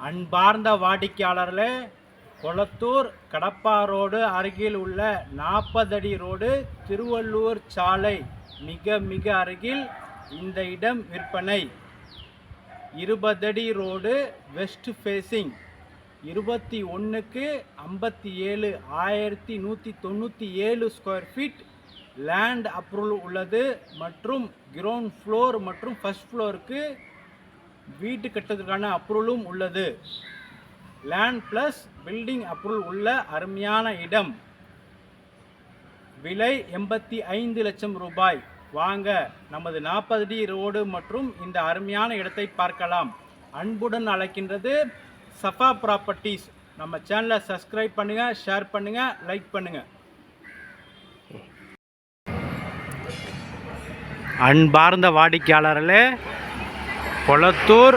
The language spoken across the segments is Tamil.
அன்பார்ந்த வாடிக்கையாளர்களே கொளத்தூர் கடப்பா ரோடு அருகில் உள்ள நாற்பது அடி ரோடு திருவள்ளூர் சாலை மிக மிக அருகில் இந்த இடம் விற்பனை. இருபதடி ரோடு வெஸ்ட் ஃபேஸிங் இருபத்தி ஒன்றுக்கு ஐம்பத்தி ஏழு ஆயிரத்தி நூற்றி தொண்ணூற்றி ஏழு ஸ்கொயர் ஃபீட் லேண்ட் அப்ரூவல் உள்ளது மற்றும் கிரவுண்ட் ஃப்ளோர் மற்றும் ஃபர்ஸ்ட் ஃப்ளோருக்கு வீட்டு கட்டுறதுக்கான அப்ரூவலும் உள்ளது. லேண்ட் ப்ளஸ் பில்டிங் அப்ரூவல் உள்ள அருமையான இடம். விலை எண்பத்தி ஐந்து லட்சம் ரூபாய். வாங்க நமது நாற்பது டி ரோடு மற்றும் இந்த அருமையான இடத்தை பார்க்கலாம். அன்புடன் அழைக்கின்றது சஃபா ப்ராப்பர்ட்டிஸ் நம்ம சேனலை சப்ஸ்கிரைப் பண்ணுங்க ஷேர் பண்ணுங்க லைக் பண்ணுங்க. அன்பார்ந்த வாடிக்கையாளர்களே கொளத்தூர்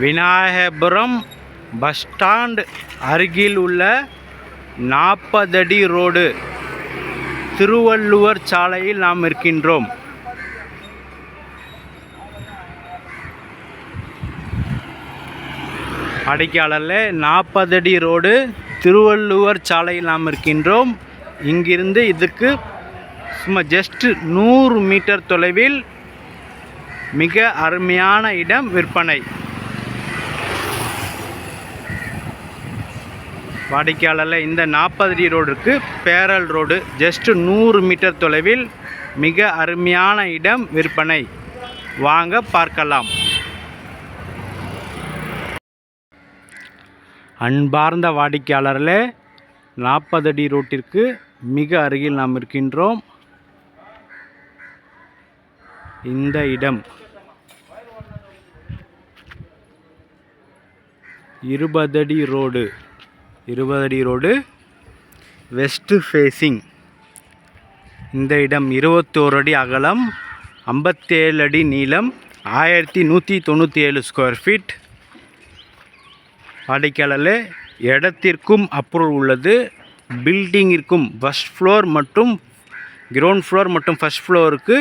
விநாயகபுரம் பஸ் ஸ்டாண்ட் அருகில் உள்ள நாற்பதடி ரோடு. திருவள்ளுவர் சாலையில் நாம் இருக்கின்றோம். அடைக்காளரில் நாற்பதடி ரோடு திருவள்ளுவர் சாலையில் நாம் இருக்கின்றோம். இங்கிருந்து இதுக்கு சும்மா ஜஸ்ட் நூறு மீட்டர் தொலைவில் மிக அருமையான இடம் விற்பனை. வாடிக்கையாளரில் இந்த நாற்பது அடி ரோடுக்கு பேரல் ரோடு ஜஸ்ட் நூறு மீட்டர் தொலைவில் மிக அருமையான இடம் விற்பனை. வாங்க பார்க்கலாம். அன்பார்ந்த வாடிக்கையாளர்களே நாற்பது அடி ரோட்டிற்கு மிக அருகில் நாம் இருக்கின்றோம். இந்த இடம் இருபதடி ரோடு. இருபதடி ரோடு வெஸ்ட்டு ஃபேஸிங் இந்த இடம் இருபத்தோரு அடி அகலம் ஐம்பத்தேழு அடி நீளம் ஆயிரத்தி நூற்றி தொண்ணூற்றி ஏழு ஸ்கொயர் ஃபீட் வாடிக்கையாளர் இடத்திற்கும் அப்ரூவல் உள்ளது பில்டிங்கிற்கும் ஃபஸ்ட் ஃப்ளோர் மற்றும் கிரவுண்ட் ஃப்ளோர் மற்றும் ஃபஸ்ட் ஃப்ளோருக்கு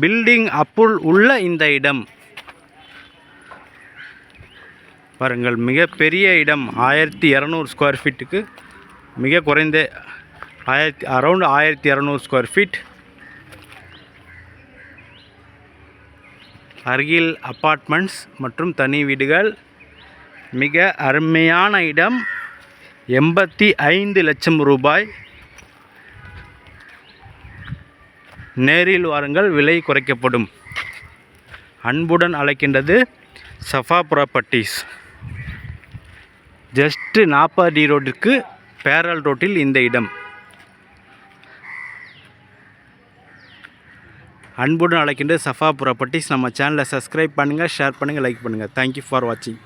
பில்டிங் அப்புள் உள்ள இந்த இடம். பாருங்கள் மிகப்பெரிய இடம். ஆயிரத்தி இரநூறு ஸ்கொயர் ஃபீட்டுக்கு மிக குறைந்த ஆயிரத்தி அரவுண்ட் ஆயிரத்தி இரநூறு ஸ்கொயர் ஃபீட் அருகில் அப்பார்ட்மெண்ட்ஸ் மற்றும் தனி வீடுகள். மிக அருமையான இடம். எண்பத்தி ஐந்து லட்சம் ரூபாய். நேரில் வாருங்கள் விலை குறைக்கப்படும். அன்புடன் அழைக்கின்றது சஃபா ப்ராப்பர்ட்டிஸ். ஜஸ்ட்டு நாற்பது ரோட்டிற்கு பேரல் ரோட்டில் இந்த இடம். அன்புடன் அழைக்கின்ற சஃபா ப்ராப்பர்ட்டிஸ். நம்ம சேனலை சப்ஸ்கிரைப் பண்ணுங்கள் ஷேர் பண்ணுங்கள் லைக் பண்ணுங்கள் தேங்க்யூ ஃபார் வாட்சிங்